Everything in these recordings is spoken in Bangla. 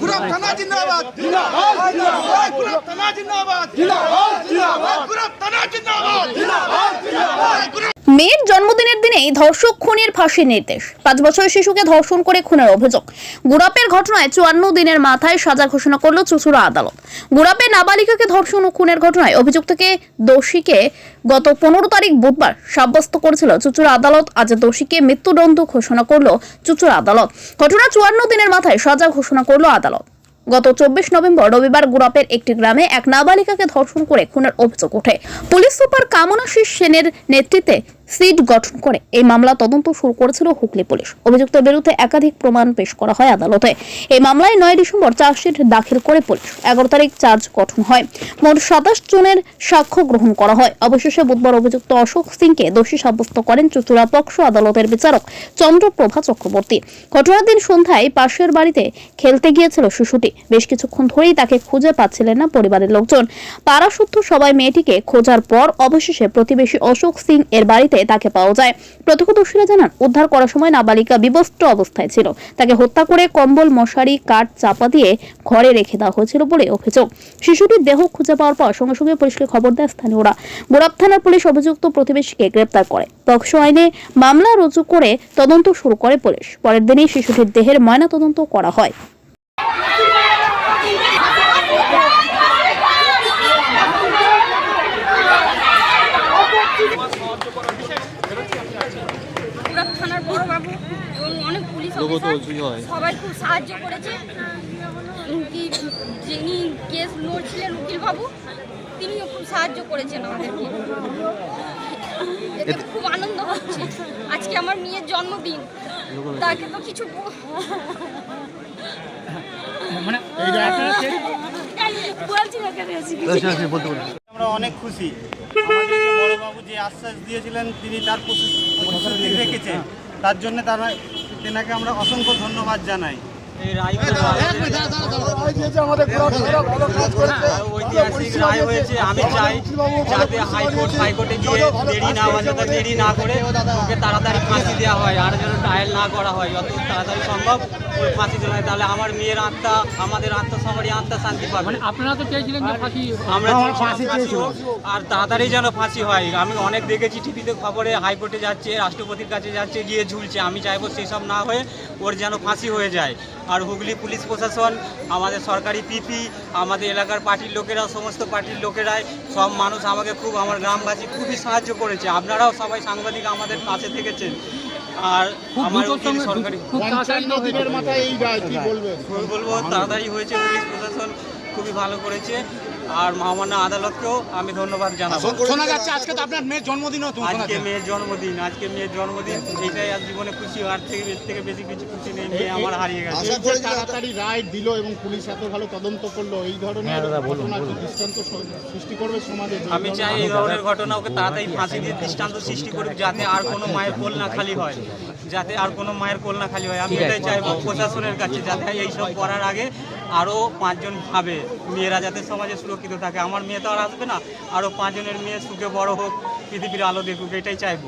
গুরব থানা জিন্দাবাদ। গুরব থানা জিন্দাবাদ। গুরব থানা জিন্দাবাদ। মেয়ের জন্মদিনের দিনেই ধর্ষক খুনের ফাঁসির নির্দেশ। পাঁচ বছরের শিশুকে ধর্ষণ করে খুনের অভিযোগ। গুড়াপের ঘটনায় চুয়ান্ন দিনের মাথায় সাজা ঘোষণা করল চুচুড়া আদালত। গুড়াপে নাবালিকাকে ধর্ষণ ও খুনের ঘটনায় অভিযুক্তকে দোষীকে গত পনেরো তারিখ বুধবার সাব্যস্ত করেছিল চুচুড়া আদালত। আজ দোষীকে মৃত্যুদণ্ড ঘোষণা করল চুচুড়া আদালত। ঘটনা চুয়ান্ন দিনের মাথায় সাজা ঘোষণা করল আদালত। গত চব্বিশ নভেম্বর রবিবার গুড়াপের একটি গ্রামে এক নাবালিকাকে ধর্ষণ করে খুনের অভিযোগ ওঠে। পুলিশ সুপার কামনাশীষ সেনের নেতৃত্বে সিট গঠন করে। এই মামলা তদন্ত শুরু করেছিল হুগলি পুলিশ। অভিযুক্তের বিরুদ্ধে একাধিক প্রমাণ পেশ করা হয় আদালতে। এই মামলায় নয় ডিসেম্বর চার্জশিট দাখিল করে পুলিশ। এগারো তারিখ চার্জ গঠন হয়। মোট সাতাশ জনের সাক্ষ্য গ্রহণ করা হয়। অবশেষে বুধবার অভিযুক্ত অশোক সিংকে দোষী সাব্যস্ত করেন চুচুড়া পক্ষ আদালতের বিচারক চন্দ্রপ্রভা চক্রবর্তী। ঘটনার দিন সন্ধ্যায় পাশের বাড়িতে খেলতে গিয়েছিল শিশুটি। বেশ কিছুক্ষণ ধরেই তাকে খুঁজে পাচ্ছিলেন না পরিবারের লোকজন। পাড়া সূত্র সবাই মেয়েটিকে খোঁজার পর অবশেষে প্রতিবেশী অশোক সিং এর বাড়িতে তাকে পাওয়া যায়। প্রত্যক্ষদর্শীরা জানান, উদ্ধার করার সময় নাবালিকা বিবস্ত্র অবস্থায় ছিল। তাকে হত্যা করে কম্বল, মশারি, কাঠ, চাপা দিয়ে ঘরে রেখে দেওয়া হয়েছিল বলে অভিযোগ। শিশুটির দেহ খুঁজে পাওয়ার পর সঙ্গে সঙ্গে পুলিশকে খবর দেয় স্থানীয়রা। গোলাপ থানার পুলিশ অভিযুক্ত প্রতিবেশীকে গ্রেপ্তার করে। পক্সো আইনে মামলা রুজু করে তদন্ত শুরু করে পুলিশ। পরের দিনই শিশুটির দেহের ময়নাতদন্ত করা হয়। পুরা থানার বড় বাবু এবং অনেক পুলিশ অফিসার সবাই খুব সাহায্য করেছে। এমনকি যিনি কেস লড়ছিলেন উকিল তিনিও খুব সাহায্য করেছেন আমাদেরকে। এতে খুব আনন্দ হচ্ছে। আজকে আমার মেয়ের জন্মদিন। তাকে তো কিছু ব- বলছি না কেন আজকে? আমরা অনেক খুশি। বড়বাবু আশ্বাস দিয়েছিলেন, তিনি তার প্রতি- প্রতিশ্রুতি রেখেছেন। তার জন্য তারা তেনাকে আমরা অসংখ্য ধন্যবাদ জানাই। ঐতিহাসিক রায় হয়েছে আমি চাই যাতে হাইকোর্ট হাইকোর্টে গিয়ে দেরি না অযথা দেরি না করে ওকে তাড়াতাড়ি ফাঁসি দেওয়া হয়। আর যেন ট্রায়াল না করা হয় যত তাড়াতাড়ি সম্ভব ওই ফাঁসি দেওয়া হয়। তাহলে আমার মেয়ের আত্মা আমাদের আত্মা সবারই আত্মা শান্তি পাবে। মানে আপনারা তো চেয়েছিলেন যে ফাঁসি আমরা ফাঁসি আর তাড়াতাড়ি যেন ফাঁসি হয়। আমি অনেক দেখেছি টিভিতে খবরে হাইকোর্টে যাচ্ছে রাষ্ট্রপতির কাছে যাচ্ছে গিয়ে ঝুলছে। আমি চাইব সেসব না হয়ে ওর যেন ফাঁসি হয়ে যায়। আর হুগলি পুলিশ প্রশাসন আমাদের সরকারি পিপি আমাদের এলাকার পার্টির লোকেরা সমস্ত পার্টির লোকেরাই সব মানুষ আমাকে খুব আমার গ্রামবাসী খুবই সাহায্য করেছে। আপনারাও সবাই সাংবাদিক আমাদের পাশে থেকেছেন। আর খুব আমার সরকারি বলব তাড়াতাড়ি হয়েছে পুলিশ প্রশাসন খুবই ভালো করেছে। আর মহামান্য আদালতকেও আমি ধন্যবাদ জানাব। শোনা যাচ্ছে আজকে তো আপনার মেয়ের জন্মদিনও তো আজকে মেয়ের জন্মদিন আজকে মেয়ের জন্মদিন এইটাই আজ জীবনে খুশি আর থেকে এর থেকে বেশি কিছু খুশি নেই মেয়ে আমার হারিয়ে গেছে। তাড়াতাড়ি রায় দিল এবং পুলিশ এত ভালো তদন্ত করল এই ধরনের ঘটনা কি দৃষ্টান্ত সৃষ্টি করবে সমাজে আমি চাই এই ধরনের ঘটনা ওকে তাড়াতাড়ি ফাঁসি দিয়ে দৃষ্টান্ত সৃষ্টি করুক যাতে আর কোনো মায়ের কোল না খালি হয়। যাতে আর কোনো মায়ের কোল না খালি হয়। আমি এটাই চাইব প্রশাসনের কাছে যাতে এইসব করার আগে আরও পাঁচজন ভাবে মেয়েরা যাতে সমাজে সুরক্ষিত থাকে। আমার মেয়ে তো আর আসবে না। আরও পাঁচজনের মেয়ে সুখে বড় হোক পৃথিবীর আলো দেখুক এটাই চাইব।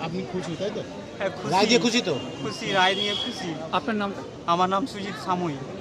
আপনি খুশি তাই তো? হ্যাঁ, খুশি। তো? খুশি রায় নিয়ে খুশি। আপনার নাম? আমার নাম সুজিত সাময়িক